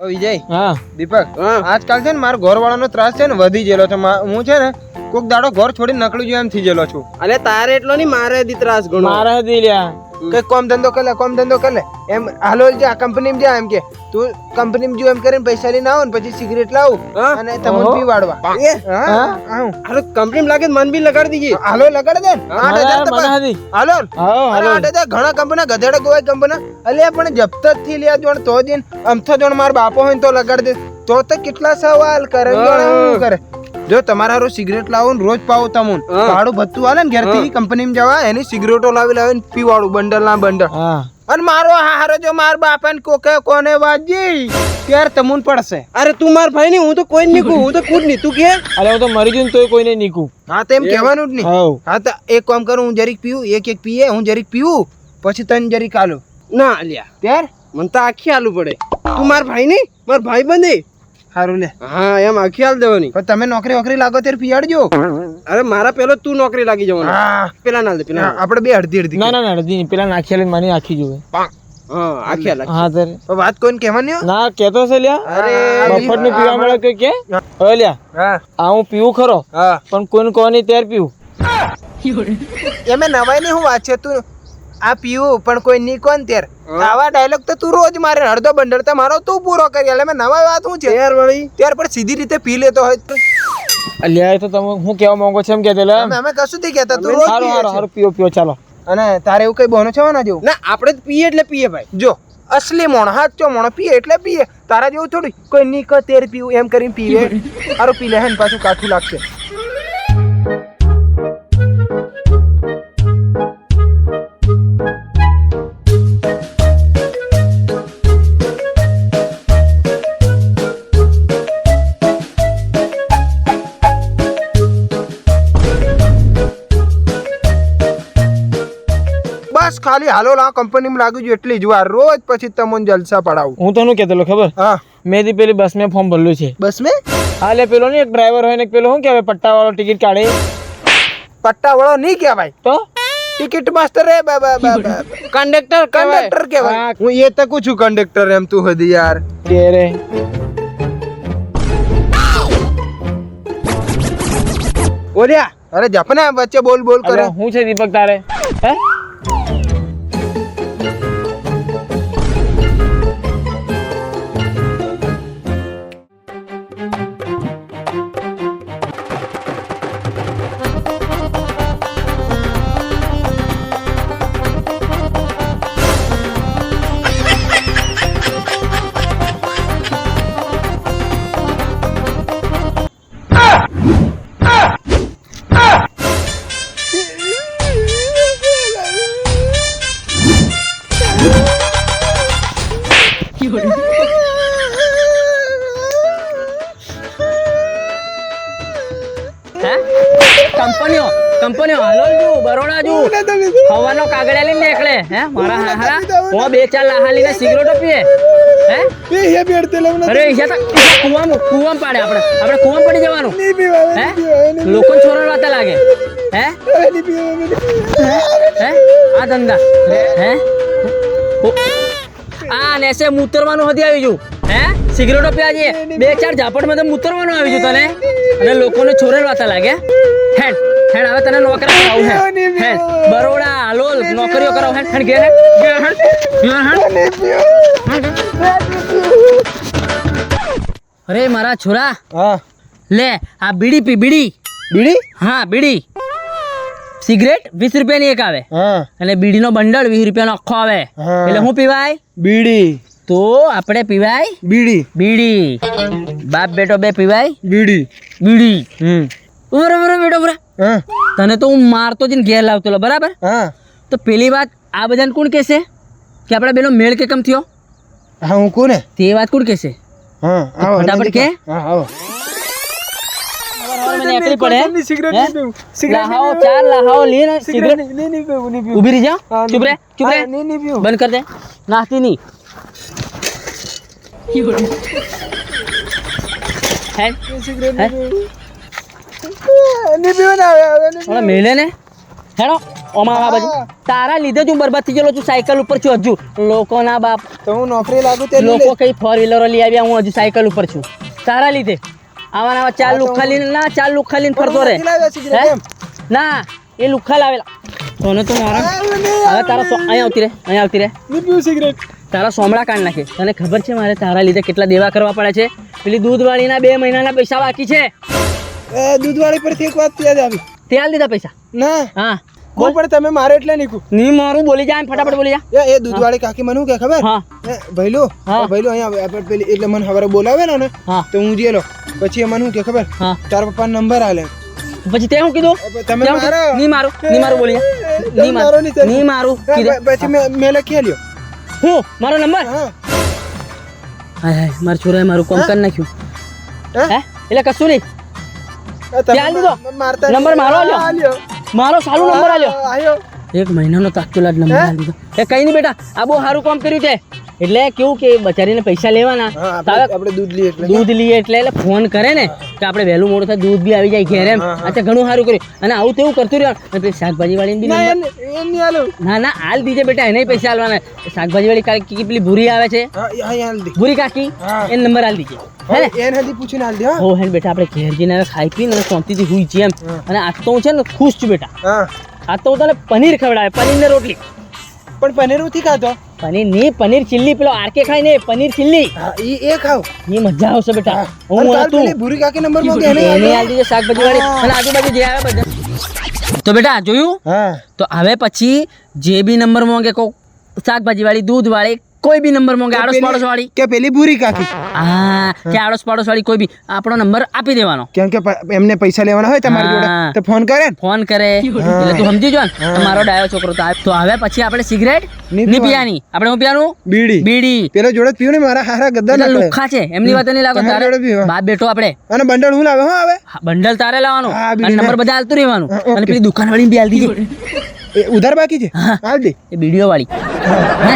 ઓ વિજય. હા. દીપક આજકાલ છે ને મારો ઘર વાળાનો ત્રાસ છે ને વધી ગયેલો છે. હું છે ને કોક દાડો ઘર છોડી નકળું જોઈએ એમ થઈ ગયેલો છું. અને તારે એટલો નહીં મારે દી ત્રાસ ગણો મારે હતી લ્યા. કઈ કોમ ધંધો કરે કોમ ધંધો કરે એમ હાલો જે કંપનીમાં જા એમ કે. તું કંપનીમાં જો એમ કરીને પૈસા લઈને આવો ને પછી સિગરેટ લાવું અને તમને પી પીવાડવા. એ હા આવું. અરે કંપની લાગે મન બી લગાડી દીજે. હાલો લગાડ દે ને. આઠ હજાર હાલો હાલો. આઠ હજાર ઘણા કંપના ગધેડા ગોવાય કંપના અલ્યા પણ જપ્તથી લ્યા જોણ તો દિન અમથો જોણ માર બાપો હોય તો લગાડ દે. તો તો કેટલા સવાલ કરે કરે? જો તમારા હારું સિગરેટ લાવો ને રોજ પાવો તમુન. ભાડું ભથ્થું હાલે ને ઘેરથી કંપનીમાં જવા એની સિગરેટો લાવી લાવીને પીવાડું બંડલ. ના બંડલ અને મારો હારો જો માર બાપાને કોકે કોને વાજી ત્યારે તમુન પડશે. અરે તું માર ભાઈ નહીં હું તો કોઈ નીકું હું તો ખુદ નહીં. તું કે? અરે હું તો મરી જઉં ને તોય કોઈને નીકું હા તો એમ કહેવાનું જ નહીં. હા તો એક કામ કરું હું જરીક પીવું એક એક પીએ હું જરીક પીવું પછી તને જરીક આલું. ના અલ્યા. ત્યાર? મને તો આખી આલું પડે. તું માર ભાઈ નહીં માર ભાઈ બંધ સારું લે. હા એમ આખી હાલ દેવાની. પણ તમે નોકરી વોકરી લાગો ત્યારે પીયાડજો. અરે મારા પેલો તું નોકરી લાગી જવાનો. હા. પેલા ના દે પેલા આપણે બે અડધી અડધી. ના ના ના અડધી પેલા નાખી આલી માની આખી જોવે. હા વાત કોઈને કહેવાની હો? ના કેતો છે લ્યા. અરે મફતનું પીવા મળે કોઈ કે? હવે લ્યા હા. આ હું પીવું ખરો હા. પણ કોઈને કોની ત્યારે પીવું. એમે નવાઈ ની હું વાત છે તું. આ પીવું પણ કોઈ ની કોણ ત્યાર આવા ડાયલોગ તો તું રોજ મારે અડધો બંડર તો મારો તું પૂરો કરી એટલે મેં નવાઈ વાત હું છે? ત્યાર વળી. ત્યાર પણ સીધી રીતે પી લેતો હોય તો. અલ્યા તો તમે હું કેવા માંગો છો એમ કે દેલા અમે કશું થી કહેતા તું રોજ સારું પીએ સારું સારું પીઓ પીઓ ચાલો. અને તારે એવું કઈ બોનો છે ના જેવું? ના આપણે પીએ એટલે પીએ ભાઈ. જો. અસલી મોણ હાચો મોણ પીએ એટલે પીએ. તારા જેવું થોડી. કોઈ ની તેર પીવું એમ કરીને પીવે સારું પી લે હે ને પાછું કાઠું લાગશે. બસ ખાલી હાલો લા કંપનીમાં લાગ્યું છે એટલી જ. વાર રોજ પછી તમને જલસા પડાવું. હું તને કહેતો ખબર? હા. મેં પેલી બસ મેં ફોર્મ ભરલું છે. બસ મેં? હાલે પેલો ને એક ડ્રાઈવર હોય ને પેલો શું કહેવાય પટ્ટા વાળો ટિકિટ કાઢે? પટ્ટા વાળો નહીં કહેવાય. તો? ટિકિટ માસ્ટર બ- કંડક્ટર કંડક્ટર કહેવાય. હું. એ તકું છું કંડક્ટર એમ તું હદી યાર. કે રે? ઓર્યા અરે જપના વચ્ચે બોલ બોલ કરે. હું છે દીપક તારે? હે? કંપનીઓ કંપનીઓ હાલો જુ બરોડા જુ. હવાનો કાગળિયા લઈને નીકળે હે? મારા હારા. હું બે ચાર લાહા લઈને સિગરેટો પીએ હે? અરે ઈજા તો કુવામ કુવામ પાડે આપણે. આપણે કુવામ પડી જવાનું. હે? લોકો છોરણ વાતા લાગે. હે? હે? આ ધંધા. હે? આ નેસે મૂતરવાનું હતી આવી જુ. હે? સિગરેટો પીવા જઈએ. બે ચાર ઝાપટમાં તમે ઉતરવાનું આવી ગયું તને. અને લોકોને છોરે વાતા લાગે. હેડ હેડ હવે તને નોકરા કરાવું હે હેડ બરોડા હાલોલ નોકરીઓ કરાવ હેડ હેડ ઘેર હેડ ઘેર હેડ અરે મારા છોરા. હા. લે આ બીડી પી બીડી. બીડી? હા બીડી. સિગરેટ વીસ રૂપિયાની એક આવે. હા. અને બીડીનો બંડલ વીસ રૂપિયાનો આખો આવે. એટલે શું પીવાય? બીડી. તો આપણે પીવાય બીડી. બીડી. બાપ બેટો બે પીવાય બીડી. બીડી. હમ. ઉભરે ઉભરે બેટો ઉભરે તને તો હું મારતો જઈને ઘેર લાવતો લો બરાબર? હા. તો પેલી વાત આ બધાને કોણ કહેશે? કે આપણા બેનો મેળ કે કમ થયો? હા હું કોને? તે વાત કોણ કહેશે? હા આવો ફટાફટ કે? હા આવો. મને એકલી પડે સિગરેટ હે? લાહાઓ ચાર લાહાઓ લઈને સિગરેટ ઊભી રહી જાઓ. ચૂપ રે ચૂપ રે. નહીં નહીં પીવું. બંધ કર દે. નાસ્તી નહીં હેડ હેડ નહીં પીવું ને હવે હવે નહીં હવે મેલે ને? હેડો ઓમાં આ બાજુ. તારા લીધે જ હું બરબાદ થઈ ગયેલો છું સાયકલ ઉપર છું હજુ. લોકોના બાપ. તો હું નોકરી લાગુ તે લોકો કઈ ફોર વ્હીલરો લઈ આવ્યા હું હજુ સાયકલ ઉપર છું. તારા લીધે. આવા આવા ચાર લુખા લઈને ના ચાર લુખા લઈને ફરતો રે ના એ લુખ્ખા લાવેલા તને તો મારા હવે તારા સો- અહીંયા આવતી રે અહીંયા આવતી રે સિગરેટ તારા સોમડા કાઢ નાખે. તને ખબર છે મારે તારા લીધે કેટલા દેવા કરવા પડે છે? પેલી દૂધવાળીના બે મહિનાના પૈસા બાકી છે. દૂધવાળી પરથી એક વાત યાદ આવી. ત્યાં લીધા પૈસા. ના. હા. બોલ. પણ તમે મારે એટલે નીકળું ની મારું બોલી જાય ફટાફટ બોલી જા. એ દૂધવાળી કાકી મને શું કે ખબર? હા. ભઈલું હા. એ અહીંયા પેલી એટલે મને ખબર બોલાવે ને હા. તો હું જેલો પછી મને શું કે ખબર? તાર પપ્પા નંબર આલે. પછી તે શું કીધું? તમે મારો. ની મારું. ની મારું બોલી જા. ની મારો. ની મારું. હા, પછી મેં મેં લખી આલ્યો. હું મારો નંબર? હાય મારા છોરાએ મારું કોમ કરી નાખ્યું. હે? એટલે કશું નહીં. ત્યાં લીધો? નંબર મારો આલ્યો? મારો સારું નંબર આલ્યો. એક મહિનાનો તાકતુલા જ નંબર આલી દીધો. એ કઈ નહીં બેટા આ બહુ સારું કામ કર્યું છે. એટલે કેવું કે બચારીને પૈસા લેવાના. આપણે દૂધ લઈએ દૂધ લઈએ એટલે એટલે ફોન કરે ને. કે આપણે વહેલું મોડું થાય દૂધ બી આવી જાય ઘેર એમ. અચ્છા ઘણું સારું કર્યું. અને આવું તેવું કરતું રહ્યો. અને શાકભાજી વાળીને બી ના ના હાલ. દીજે બેટા એને પૈસા હાલવાના. શાકભાજી વાળી કાકી પેલી ભૂરી આવે છે. ભૂરી કાકી એ નંબર આલ દીજે. બેટા આપણે ઘેર જઈને ખાઈ પીને અને શાંતિથી હુઈ એમ. અને આજ તો હું છે ને ખુશ છું બેટા. આ આજ તો હું તને પનીર ખવડાવે પનીર ને રોટલી. પણ પનીર નથી ખાતો પનીરની પનીર ચીલ્લી પેલો આરકે ખાય ને પનીર ચીલ્લી. હા એ એ ખાવની મજા આવશે બેટા. હું. કાલ ભૂરી કાકી નંબર માંગે એને એને. આલ દીધો શાકભાજી વાળી અને આજુબાજુ જે આવે બધા. તો બેટા જોયું? હા. તો હવે પછી જે બી નંબર માંગે કો શાકભાજી વાળી દૂધ વાળી કોઈ બી નંબર માંગે આડોશ પાડોશ વાળી કે પેલી ભૂરી કાકી. હા કે આડોશ પાડોશ વાળી કોઈ બી. આપણો નંબર આપી દેવાનો. કેમ કે એમને પૈસા લેવાના હોય તમારી જોડે તો ફોન કરે ફોન કરે. એટલે તું સમજી જો ને? તો મારો ડાયો છોકરો તો તો હવે પછી આપણે સિગરેટની પીવાની. આપણે હું પીવાનું? બીડી. બીડી. પેલો જોડે પીવું ને મારા હારા ગદ્દા ના લુખા છે. એમની વાત નહીં લાગો. તારે બાપ બેટો આપણે. અને બંડલ હું લાવે હા આવે? બંડલ તારે લાવવાનું. અને નંબર બધા હાલતું રહેવાનું. અને પેલી દુકાન વાળી બી હાલ દીધી. ઉધાર બાકી છે. હાલ દે. એ વીડિયો વાળી હે.